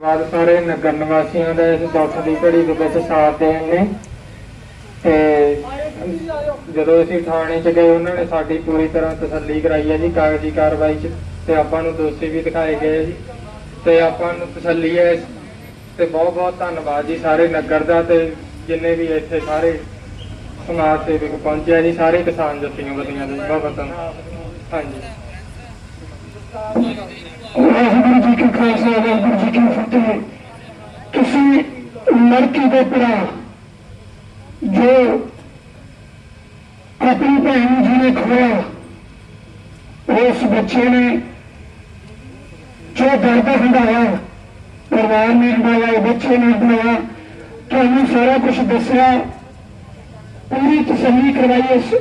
ਬਾਦ ਸਾਰੇ ਨਗਰ ਨਿਵਾਸੀਆਂ ਦਾ ਇਸ ਦੁੱਖ ਦੀ ਘੜੀ ਦੇ ਵਿੱਚ ਸਾਥ ਦੇਣ ਨੇ। ਤੇ ਜਦੋਂ ਅਸੀਂ ਥਾਣੇ 'ਚ ਗਏ, ਉਹਨਾਂ ਨੇ ਸਾਡੀ ਪੂਰੀ ਤਰ੍ਹਾਂ ਤਸੱਲੀ ਕਰਾਈ ਹੈ ਜੀ, ਕਾਗਜ਼ੀ ਕਾਰਵਾਈ 'ਚ ਤੇ ਆਪਾਂ ਨੂੰ ਦੋਸ਼ੀ ਵੀ ਦਿਖਾਏ ਗਏ ਜੀ। ਤੇ ਆਪਾਂ ਨੂੰ ਤਸੱਲੀ ਹੈ ਤੇ ਬਹੁਤ ਬਹੁਤ ਧੰਨਵਾਦ ਜੀ ਸਾਰੇ ਨਗਰ ਦਾ ਤੇ ਜਿੰਨੇ ਵੀ ਇੱਥੇ ਸਾਰੇ ਸਮਾਜ ਸੇਵਕ ਪਹੁੰਚਿਆ ਜੀ, ਸਾਰੇ ਕਿਸਾਨ ਜੱਥੀਆਂ ਵਧੀਆਂ ਦੇ ਬਹੁਤ ਬਹੁਤ ਧੰਨਵਾਦ। ਹਾਂਜੀ। ਵਾਹਿਗੁਰੂ ਜੀ ਕਾ ਖਾਲਸਾ, ਵਾਹਿਗੁਰੂ ਜੀ ਕੀ ਫਤਿਹ। ਤੁਸੀਂ ਲੜਕੀ ਦੇ ਭਰਾ ਜੋ ਆਪਣੀ ਭੈਣ ਜੀ ਨੇ ਖੋਇਆ, ਉਸ ਬੱਚੇ ਨੇ ਜੋ ਦਰਦ ਹੰਡਾਇਆ ਪਰਿਵਾਰ ਨੇ ਹੰਡਾਇਆ ਬੱਚੇ ਨੇ ਹੰਡਾਇਆ ਤੁਹਾਨੂੰ ਸਾਰਾ ਕੁਝ ਦੱਸਿਆ। ਪੂਰੀ ਤਸੱਲੀ ਕਰਵਾਈ ਇਸ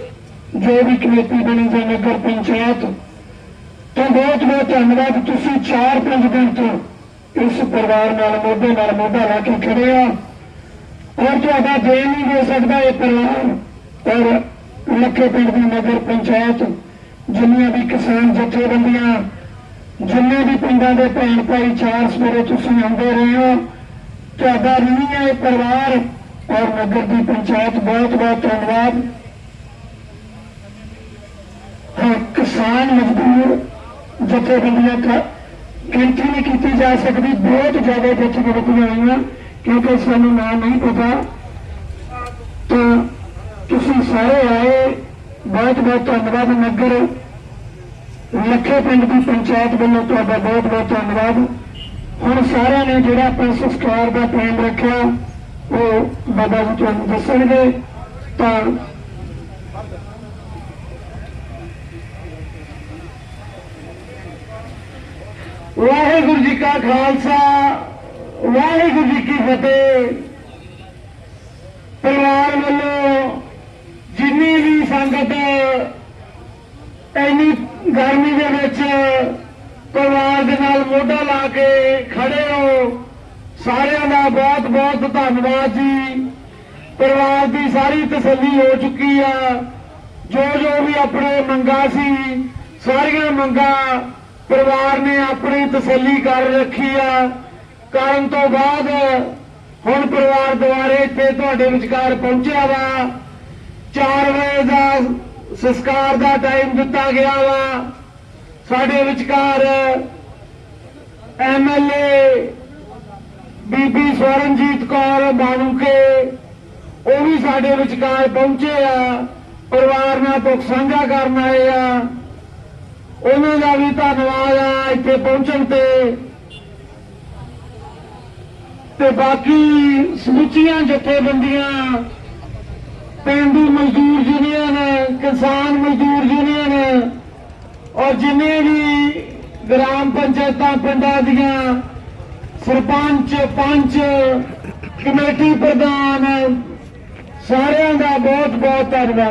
ਜੋ ਵੀ ਕਮੇਟੀ ਬਣੀ ਜਾਂ ਨਗਰ ਪੰਚਾਇਤ ਬਹੁਤ ਬਹੁਤ ਧੰਨਵਾਦ ਤੁਸੀਂ 4-5 ਦਿਨ ਤੋਂ ਇਸ ਪਰਿਵਾਰ ਨਾਲ, ਮੋਢੇ ਨਾਲ ਮੋਢਾ ਲਾ ਕੇ ਖੜੇ ਆ ਔਰ ਤੁਹਾਡਾ ਦੇ ਨਹੀਂ ਦੇ ਸਕਦਾ ਇਹ ਪਰਿਵਾਰ। ਔਰ ਲੱਖੇ ਪਿੰਡ ਦੀ ਨਗਰ ਪੰਚਾਇਤ, ਜਿੰਨੀਆਂ ਵੀ ਕਿਸਾਨ ਜਥੇਬੰਦੀਆਂ, ਜਿੰਨੇ ਵੀ ਪਿੰਡਾਂ ਦੇ ਭੈਣ ਭਾਈ ਚਾਰ ਸਵੇਰੇ ਤੁਸੀਂ ਆਉਂਦੇ ਰਹੇ ਹੋ, ਤੁਹਾਡਾ ऋणी ਹੈ ਇਹ ਪਰਿਵਾਰ। ਔਰ ਨਗਰ ਦੀ ਪੰਚਾਇਤ, ਬਹੁਤ ਬਹੁਤ ਧੰਨਵਾਦ। ਹਾਂ, ਕਿਸਾਨ ਮਜ਼ਦੂਰ ਜਥੇਬੰਦੀਆਂ ਦਾ ਗਿਣਤੀ ਨਹੀਂ ਕੀਤੀ ਜਾ ਸਕਦੀ, ਬਹੁਤ ਜ਼ਿਆਦਾ ਜਥੇਬੰਦੀਆਂ ਆਈਆਂ ਕਿਉਂਕਿ ਸਾਨੂੰ ਨਾਂ ਨਹੀਂ ਪਤਾ। ਤਾਂ ਤੁਸੀਂ ਸਾਰੇ ਆਏ, ਬਹੁਤ ਬਹੁਤ ਧੰਨਵਾਦ, ਨਗਰ ਲੱਖੇ ਪਿੰਡ ਦੀ ਪੰਚਾਇਤ ਵੱਲੋਂ ਤੁਹਾਡਾ ਬਹੁਤ ਬਹੁਤ ਧੰਨਵਾਦ। ਹੁਣ ਸਾਰਿਆਂ ਨੇ ਜਿਹੜਾ ਆਪਾਂ ਸੰਸਕਾਰ ਦਾ ਟਾਈਮ ਰੱਖਿਆ, ਉਹ ਬਾਬਾ ਜੀ ਤੁਹਾਨੂੰ ਦੱਸਣਗੇ। ਤਾਂ ਵਾਹਿਗੁਰੂ ਜੀ ਕਾ ਖਾਲਸਾ, ਵਾਹਿਗੁਰੂ ਜੀ ਕੀ ਫਤਿਹ। ਪਰਿਵਾਰ ਵੱਲੋਂ ਜਿੰਨੀ ਵੀ ਸੰਗਤ ਇੰਨੀ ਗਰਮੀ ਦੇ ਵਿੱਚ ਪਰਿਵਾਰ ਦੇ ਨਾਲ ਮੋਢਾ ਲਾ ਕੇ ਖੜੇ ਹੋ, ਸਾਰਿਆਂ ਦਾ ਬਹੁਤ ਬਹੁਤ ਧੰਨਵਾਦ ਜੀ। ਪਰਿਵਾਰ ਦੀ ਸਾਰੀ ਤਸੱਲੀ ਹੋ ਚੁੱਕੀ ਆ। ਜੋ ਜੋ ਵੀ ਆਪਣੇ ਮੰਗਾ ਸੀ, ਸਾਰੀਆਂ ਮੰਗਾਂ ਪਰਿਵਾਰ ਨੇ ਆਪਣੀ ਤਸੱਲੀ ਕਰ ਰੱਖੀ ਆ। ਕਰਨ ਤੋਂ ਬਾਅਦ ਹੁਣ ਪਰਿਵਾਰ ਦੁਆਰੇ ਇੱਥੇ ਤੁਹਾਡੇ ਵਿਚਕਾਰ ਪਹੁੰਚਿਆ ਵਾ। 4 ਵਜੇ ਦਾ ਸੰਸਕਾਰ ਦਾ ਟਾਈਮ ਦਿੱਤਾ ਗਿਆ ਵਾ। ਸਾਡੇ ਵਿਚਕਾਰ ਐਮਐਲਏ ਬੀਬੀ ਸਵਰਨਜੀਤ ਕੌਰ ਬਾਣੂਕੇ, ਉਹ ਵੀ ਸਾਡੇ ਵਿਚਕਾਰ ਪਹੁੰਚੇ ਆ। ਪਰਿਵਾਰ ਨਾਲ ਦੁੱਖ ਸਾਂਝਾ ਕਰਨ ਆਏ ਆ। ਉਹਨਾਂ ਦਾ ਵੀ ਧੰਨਵਾਦ ਆ ਇੱਥੇ ਪਹੁੰਚਣ ਤੇ। ਤੇ ਬਾਕੀ ਸਮੁੱਚੀਆਂ ਜਥੇਬੰਦੀਆਂ, ਪਿੰਡੂ ਮਜ਼ਦੂਰ ਯੂਨੀਅਨ, ਕਿਸਾਨ ਮਜ਼ਦੂਰ ਯੂਨੀਅਨ ਔਰ ਜਿੰਨੇ ਵੀ ਗ੍ਰਾਮ ਪੰਚਾਇਤਾਂ ਪਿੰਡਾਂ ਦੀਆਂ ਸਰਪੰਚ, ਪੰਚ, ਕਮੇਟੀ ਪ੍ਰਧਾਨ, ਸਾਰਿਆਂ ਦਾ ਬਹੁਤ ਬਹੁਤ ਧੰਨਵਾਦ।